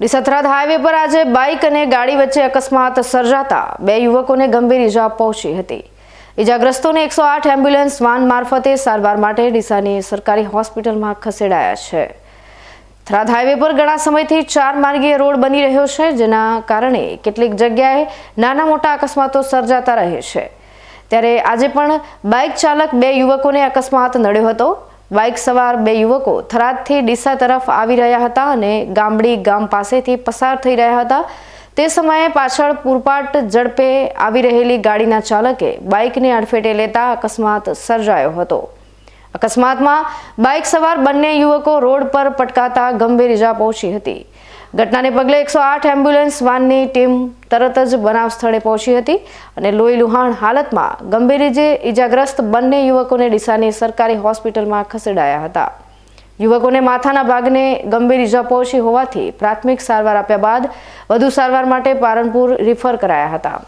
Deesa highway પર આજે bike અને ગાડી વચ્ચે અકસ્માત સર્જાતા બે યુવકોને ગંભીર ઈજા પહોંચી હતી. ઈજાગ્રસ્તોને એકસો આઠ એમ્બ્યુલન્સ વાન મારફતે સારવાર માટે ડીસાની સરકારી હોસ્પિટલમાં ખસેડાયા છે. થરાદ હાઈવે પર ઘણા સમયથી ચાર માર્ગીય રોડ બની રહ્યો છે, જેના કારણે કેટલીક જગ્યાએ નાના મોટા અકસ્માતો સર્જાતા રહે છે. ત્યારે આજે પણ બાઇક ચાલક બે યુવકોને અકસ્માત નડ્યો હતો. બાઇક સવાર બે યુવકો થરાદથી ડીસા તરફ આવી રહ્યા હતા અને ગામડી ગામ પાસેથી પસાર થઈ રહ્યા હતા. તે સમયે પાછળ પૂરપાટ ઝડપે આવી રહેલી ગાડીના ચાલકે બાઇકને અડફેટે લેતા અકસ્માત સર્જાયો હતો. અકસ્માતમાં બાઇક સવાર બંને યુવકો રોડ પર પટકાતા ગંભીર ઇજા પહોંચી હતી. ઘટનાને પગલે એકસો આઠ એમ્બ્યુલન્સ વાનની ટીમ તરત જ બનાવ સ્થળે પહોંચી હતી અને લોહી લુહાણ હાલતમાં ગંભીર રીતે ઇજાગ્રસ્ત બંને યુવકોને ડીસાની સરકારી હોસ્પિટલમાં ખસેડાયા હતા. યુવકોને માથાના ભાગને ગંભીર ઇજા પહોંચી હોવાથી પ્રાથમિક સારવાર આપ્યા બાદ વધુ સારવાર માટે પારણપુર રિફર કરાયા હતા.